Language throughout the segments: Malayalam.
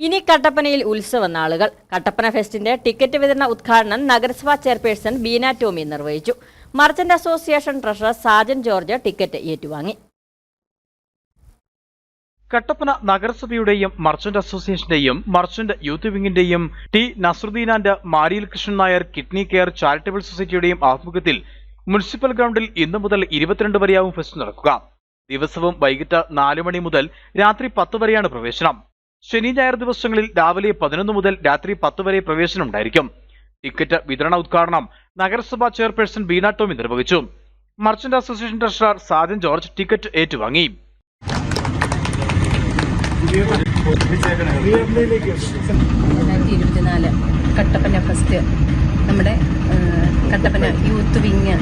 ഇനി കട്ടപ്പനയിൽ ഉത്സവ നാളുകൾ. കട്ടപ്പന ഫെസ്റ്റിന്റെ ടിക്കറ്റ് വിതരണ ഉദ്ഘാടനം നഗരസഭാ ചെയർപേഴ്സൺ ബീന ടോമി നിർവഹിച്ചു. Merchant association treasurer Sajan George ticket ഏറ്റുവാങ്ങി. കട്ടപ്പന നഗരസഭയുടെയും മർച്ചന്റ് അസോസിയേഷന്റെയും merchant youth വിംഗിന്റെയും T Nasaruddin and Mariyal Krishnan Nair kidney care charitable സൊസൈറ്റിയുടെയും ആഭിമുഖ്യത്തിൽ മുനിസിപ്പൽ ഗ്രൗണ്ടിൽ ഇന്നു മുതൽ ഇരുപത്തിരണ്ട് വരെയാവും ഫെസ്റ്റ് നടക്കുക. ദിവസവും വൈകിട്ട് നാലു മണി മുതൽ രാത്രി പത്ത് വരെയാണ് പ്രവേശനം. ശനി ഞായർ ദിവസങ്ങളിൽ രാവിലെ പതിനൊന്ന് മുതൽ രാത്രി പത്ത് വരെ പ്രവേശനം ഉണ്ടായിരിക്കും. ടിക്കറ്റ് വിതരണ ഉദ്ഘാടനം നഗരസഭാ ചെയർപേഴ്സൺ ബീന ടോമി നിർവഹിച്ചു. Merchant association treasurer Sajan George ticket ഏറ്റുവാങ്ങി. ഫസ്റ്റ് നമ്മുടെ കട്ടപ്പന യൂത്ത് വിങ്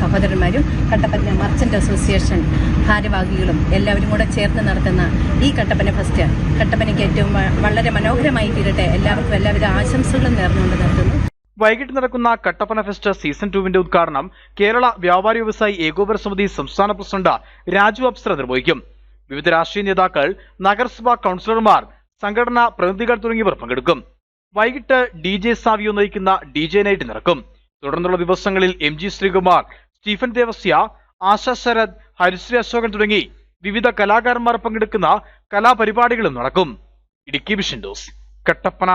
സഹോദരന്മാരും കട്ടപ്പന മർച്ചന്റ് അസോസിയേഷൻ ഭാരവാഹികളും എല്ലാവരും കൂടെ ചേർന്ന് നടത്തുന്ന ഈ കട്ടപ്പന ഫസ്റ്റ്. കട്ടപ്പനയ്ക്ക് ഏറ്റവും വളരെ മനോഹരമായി തീരട്ടെ. എല്ലാവർക്കും എല്ലാവിധ ആശംസകളും നേർന്നുകൊണ്ട് നിർത്തുന്നു. വൈകിട്ട് നടക്കുന്ന കട്ടപ്പന ഫെസ്റ്റ് സീസൺ ടുവിന്റെ ഉദ്ഘാടനം കേരള വ്യാപാരി വ്യവസായി ഏകോപന സമിതി സംസ്ഥാന പ്രസിഡന്റ് രാജു അപ്സര നിർവഹിക്കും. വിവിധ രാഷ്ട്രീയ നേതാക്കൾ നഗരസഭാ കൗൺസിലർമാർ സംഘടനാ പ്രതിനിധികൾ തുടങ്ങിയവർ പങ്കെടുക്കും. വൈകിട്ട് ഡി ജെ സാവിയോ നയിക്കുന്ന ഡി ജെ നൈറ്റ് നടക്കും തുടർന്നുള്ള ദിവസങ്ങളിൽ M G Sreekumar Stephen Devasya Asha Sarath Harisree Asokan തുടങ്ങി വിവിധ കലാകാരന്മാർ പങ്കെടുക്കുന്ന കലാപരിപാടികളും നടക്കും. Idukki vision news. കട്ടപ്പന